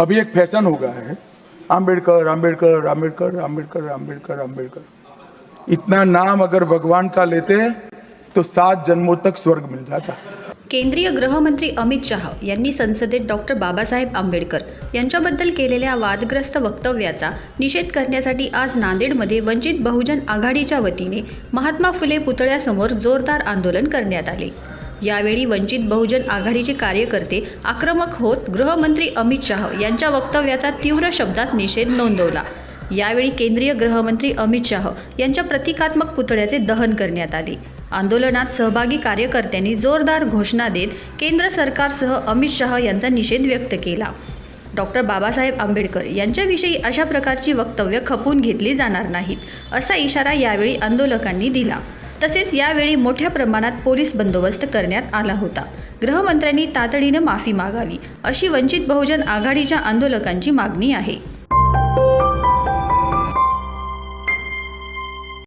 अभी एक फैशन हो गया है। आम्बेडकर आम्बेडकर आम्बेडकर आम्बेडकर आम्बेडकर आम्बेडकर इतना नाम अगर भगवान का लेते तो सात जन्मों तक स्वर्ग मिल जाता। केंद्रीय गृहमंत्री अमित शाह यांनी संसदेत डॉक्टर बाबासाहेब आंबेडकर यांच्याबद्दल केलेल्या वादग्रस्त वक्तव्याचा निषेध करण्यासाठी आज नांदेडमध्ये वंचित बहुजन आघाडीच्या वतीने महात्मा फुले पुतळ्यासमोर जोरदार आंदोलन करण्यात आले. यावेळी वंचित बहुजन आघाडीचे कार्यकर्ते आक्रमक होत गृहमंत्री अमित शाह यांच्या वक्तव्याचा तीव्र शब्दात निषेध नोंदवला. यावेळी केंद्रीय गृहमंत्री अमित शाह यांच्या प्रतिकात्मक पुतळ्याचे दहन करण्यात आले. आंदोलनात सहभागी कार्यकर्त्यांनी जोरदार घोषणा देत केंद्र सरकारसह अमित शहा यांचा निषेध व्यक्त केला. डॉक्टर बाबासाहेब आंबेडकर यांच्याविषयी अशा प्रकारची वक्तव्य खपून घेतली जाणार नाहीत असा इशारा यावेळी आंदोलकांनी दिला. तसेच यावेळी मोठ्या प्रमाणात पोलीस बंदोबस्त करण्यात आला होता. गृहमंत्र्यांनी तातडीनं माफी मागावी अशी वंचित बहुजन आघाडीच्या आंदोलकांची मागणी आहे.